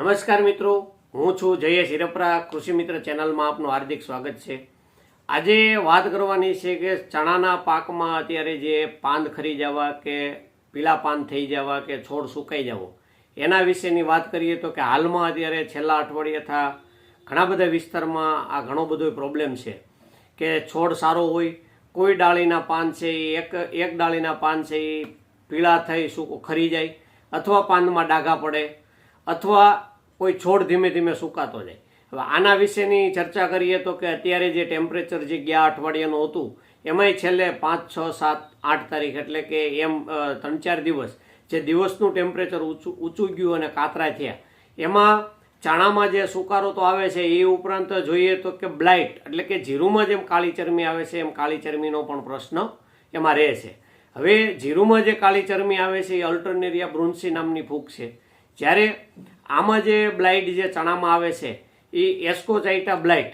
નમસ્કાર મિત્રો. હું છું જયેશ હિરપરા, કૃષિ મિત્ર ચેનલમાં આપનું હાર્દિક સ્વાગત છે. આજે વાત કરવાની છે કે ચણાના પાકમાં અત્યારે જે પાંદ ખરી જવા કે પીળા પાન થઈ જવા કે છોડ સુકાઈ જવો, એના વિશેની વાત કરીએ તો કે હાલમાં અત્યારે છેલ્લા અઠવાડિયે થા ઘણા બધા વિસ્તારમાં આ ઘણો બધો પ્રોબ્લેમ છે કે છોડ સારો હોય, કોઈ ડાળીના પાન છે એ એક એક ડાળીના પાન છે, એ પીળા થઈ શું ખરી જાય, અથવા પાનમાં ડાઘા પડે, અથવા કોઈ છોડ ધીમે ધીમે સુકાતો જાય. હવે આના વિશેની ચર્ચા કરીએ તો કે અત્યારે જે ટેમ્પરેચર જે ગયા અઠવાડિયાનું હતું, એમાંય છેલ્લે પાંચ, છ, સાત, આઠ તારીખ એટલે કે એમ ત્રણ, ચાર દિવસ જે દિવસનું ટેમ્પરેચર ઊંચું ઊંચું ગયું અને કાતરા થયા. એમાં ચણામાં જે સુકારો તો આવે છે એ ઉપરાંત જોઈએ તો કે બ્લાઇટ એટલે કે જીરુમાં જેમ કાળી ચરમી આવે છે એમ કાળી ચરમીનો પણ પ્રશ્ન એમાં રહે છે. હવે જીરુમાં જે કાળી ચરમી આવે છે એ અલ્ટરનેરિયા બ્રુન્સી નામની ફૂગ છે. જ્યારે આમાં જે બ્લાઇટ જે ચણામાં આવે છે, એ એસ્કોઝાઇટા બ્લાઇટ,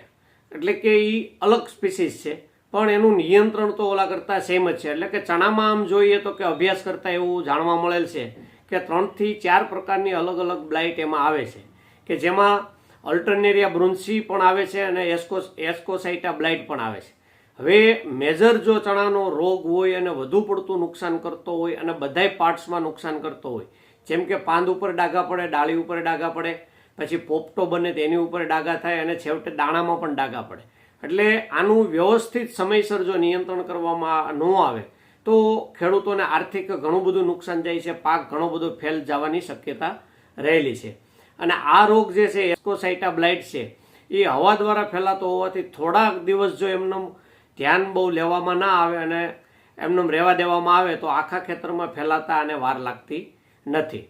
એટલે કે એ અલગ સ્પીસીસ છે, પણ એનું નિયંત્રણ તો ઓલા કરતાં સેમ જ છે. એટલે કે ચણામાં આમ જોઈએ તો કે અભ્યાસ કરતાં એવું જાણવા મળેલ છે કે ત્રણથી ચાર પ્રકારની અલગ અલગ બ્લાઇટ એમાં આવે છે, કે જેમાં અલ્ટરનેરિયા બ્રુન્સી પણ આવે છે અને એસ્કો, એસ્કોસાઇટા બ્લાઇટ પણ આવે છે. હવે મેજર જો ચણાનો રોગ હોય અને વધુ પડતું નુકસાન કરતો હોય અને બધાય પાર્ટ્સમાં નુકસાન કરતો હોય જેમ કે પાંદ ઉપર ડાઘા પડે, ડાળી ઉપર ડાઘા પડે, પછી પોપટો બને તેની ઉપર ડાઘા થાય અને છેવટે દાણામાં પણ ડાઘા પડે. એટલે આનું વ્યવસ્થિત સમયસર જો નિયંત્રણ કરવામાં ન આવે, તો ખેડૂતોને આર્થિક ઘણું બધું નુકસાન જાય છે, પાક ઘણો બધો ફેલ જવાની શક્યતા રહેલી છે. અને આ રોગ જે છે એસ્કોસાઇટા બ્લાઇટ છે, એ હવા દ્વારા ફેલાતો હોવાથી થોડાક દિવસ જો એમનું ધ્યાન બહુ લેવામાં ના આવે અને એમનેમ રહેવા દેવામાં આવે, તો આખા ખેતરમાં ફેલાતા અને વાર લાગતી નથી.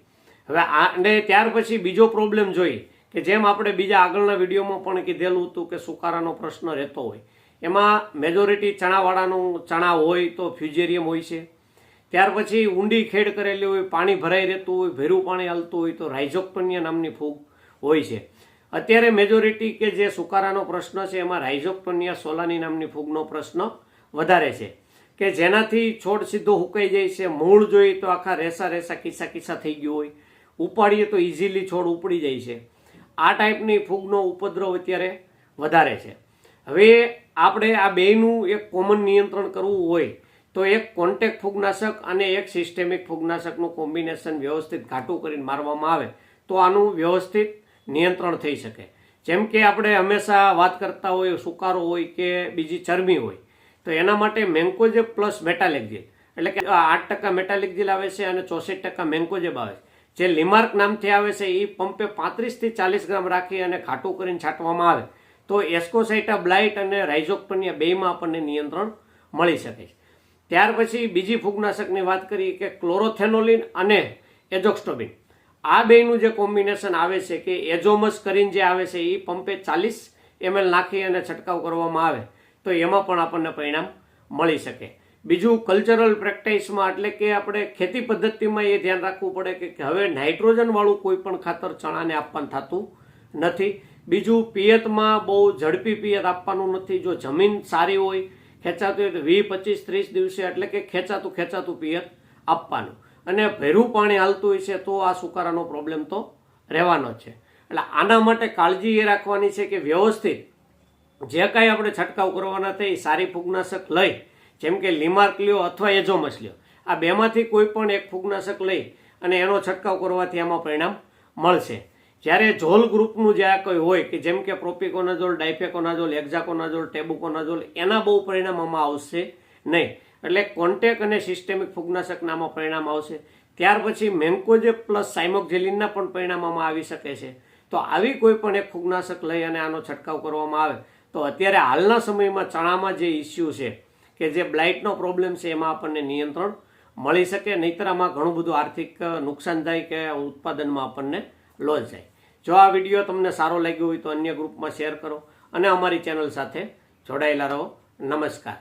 હવે આ, અને ત્યાર પછી બીજો પ્રોબ્લેમ જોઈ કે જેમ આપણે બીજા આગળના વિડીયોમાં પણ કીધેલું હતું કે સુકારાનો પ્રશ્ન રહેતો હોય. એમાં મેજોરિટી ચણાવાળાનું ચણા હોય તો ફ્યુજેરિયમ હોય છે. ત્યાર પછી ઊંડી ખેડ કરેલી હોય, પાણી ભરાઈ રહેતું હોય, ભેરું પાણી હાલતું હોય તો રાઇઝોક્ટોનિયા નામની ફૂગ હોય છે. અત્યારે મેજોરિટી કે જે સુકારાનો પ્રશ્ન છે એમાં રાઇઝોક્ટોનિયા સોલાની નામની ફૂગનો પ્રશ્ન વધારે છે. કે જેનાથી છોડ સીધો હુકાઈ જાય છે, મૂળ જોઈએ તો આખા રેસા રેસા કિસ્સા કિસ્સા થઈ ગયું હોય. ઉપાડીએ તો ઇઝીલી છોડ ઉપડી જાય છે. આ ટાઈપની ફૂગનો ઉપદ્રવ અત્યારે વધારે છે. હવે આપણે આ બેયનું એક કોમન નિયંત્રણ કરવું હોય તો એક કોન્ટેક ફૂગનાશક અને એક સિસ્ટેમિક ફૂગનાશકનું કોમ્બિનેશન વ્યવસ્થિત ઘાટું કરીને મારવામાં આવે તો આનું વ્યવસ્થિત નિયંત્રણ થઈ શકે. જેમ કે આપણે હંમેશા વાત કરતા હોય, સુકારો હોય કે બીજી ચરબી હોય તો એના માટે મેન્કોજેબ પ્લસ મેટાલેક્ઝિલ એટલે કે આઠ ટકા મેટાલેક્ઝિલ આવે છે અને ચોસઠ ટકા મેન્કોજેબ આવે છે. જે લિમાર્ક નામથી આવે છે એ પંપે પાંત્રીસથી ચાલીસ ગ્રામ રાખી અને ખાટું કરીને છાંટવામાં આવે. તો એસ્કોસાઇટા બ્લાઇટ અને રાઇઝોક્ટોનિયા બેમાં આપણને નિયંત્રણ મળી શકે છે. ત્યાર પછી બીજી ફૂગનાશકની વાત કરીએ કે ક્લોરોથેનોલિન અને એજોક્સ્ટોબિન. આ બેનું જે કોમ્બિનેશન આવે છે કે એજોમસ કરીને જે આવે છે એ પંપે ચાલીસ એમએલ નાખી અને છંટકાવ કરવામાં આવે. તો એમાં પણ આપણને પરિણામ મળી શકે. બીજું કલ્ચરલ પ્રેક્ટિસમાં એટલે કે આપણે ખેતી પદ્ધતિમાં એ ધ્યાન રાખવું પડે કે હવે નાઇટ્રોજનવાળું કોઈ પણ ખાતર ચણાને આપવાનું થતું નથી. બીજું પિયતમાં બહુ ઝડપી પિયત આપવાનું નથી. જો જમીન સારી હોય, ખેંચાતું હોય તો વીસ, પચીસ, ત્રીસ દિવસે એટલે કે ખેંચાતું ખેંચાતું પિયત આપવાનું. અને ભેરું પાણી હાલતું હોય છે તો આ સુકારાનો પ્રોબ્લેમ તો રહેવાનો છે. એટલે આના માટે કાળજી એ રાખવાની છે કે વ્યવસ્થિત જે કાંઈ આપણે છંટકાવ કરવાના તે સારી ફૂગનાશક લઈ, જેમ કે લીમાર્ક લ્યો અથવા એજોમસ લ્યો આ બેમાંથી કોઈ પણ એક ફૂગનાશક લઈ અને એનો છંટકાવ કરવાથી આમાં પરિણામ મળશે. જ્યારે ઝોલ ગ્રુપનું જે આ કોઈ હોય કે જેમ કે પ્રોપિકોનાઝોલ, ડાયફેકોનાઝોલ એક્ઝાકોનાઝોલ ટેબુકોનાઝોલ, એના બહુ પરિણામ આમાં આવશે નહીં. એટલે કોન્ટેક અને સિસ્ટેમિક ફૂગનાશકના આમાં પરિણામ આવશે. ત્યાર પછી મેન્કોજે પ્લસ સાયમોક્ઝેલિનના પણ પરિણામ આવી શકે છે. તો આવી કોઈ પણ એક ફૂગનાશક લઈ અને આનો છંટકાવ કરવામાં આવે તો અત્યારે હાલના સમયમાં ચણામાં જે ઇસ્યુ છે કે જે બ્લાઇટનો પ્રોબ્લેમ છે, એમાં આપણને નિયંત્રણ મળી શકે, નહીતર આમાં ઘણું બધું આર્થિક નુકસાન થાય કે ઉત્પાદનમાં આપણને લોસ જાય. જો આ વીડિયો તમને સારો લાગ્યો હોય તો અન્ય ગ્રુપમાં શેર કરો અને અમારી ચેનલ સાથે જોડાયેલા રહો. નમસ્કાર.